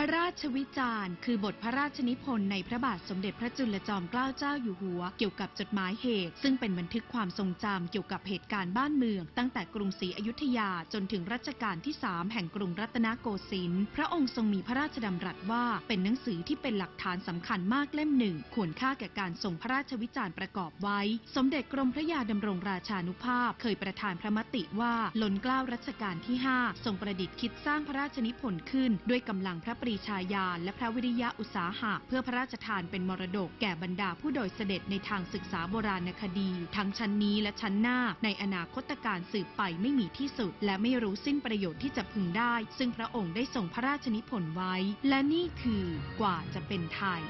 ระราชวิจารณ์ คือบทพระราชนิพนธ์ในพระบาทสมเด็จพระจุลจอมเกล้าเจ้าอยู่หัว เกี่ยวกับจดหมายเหตุ ซึ่งเป็นบันทึกความทรงจำเกี่ยวกับเหตุการณ์บ้านเมือง ตั้งแต่กรุงศรีอยุธยาจนถึงรัชกาลที่ 3 แห่งกรุงรัตนโกสินทร์พระองค์ทรงมีพระราชดำรัสว่า เป็นหนังสือที่เป็นหลักฐานสำคัญมากเล่มหนึ่งควรค่าแก่การทรงพระราชวิจารณ์ประกอบไว้ สมเด็จกรมพระยาดำรงราชานุภาพ เคยประทานพระมติว่าล้นเกล้ารัชกาลที่ 5 ทรงประดิษฐ์คิดสร้างพระราชนิพนธ์ขึ้น ด้วยกำลังพระปรีชาญาและพระวิริยะอุตสาหะ เพื่อพระราชทานเป็นมรดกแก่บรรดาผู้โดยเสด็จในทางศึกษาโบราณคดี ทั้งชั้นนี้และชั้นหน้า ในอนาคตการสืบไปไม่มีที่สุด และไม่รู้สิ้นประโยชน์ที่จะพึงได้ ซึ่งพระองค์ได้ทรงพระราชนิพนธ์ไว้ และนี่คือกว่าจะเป็นไทย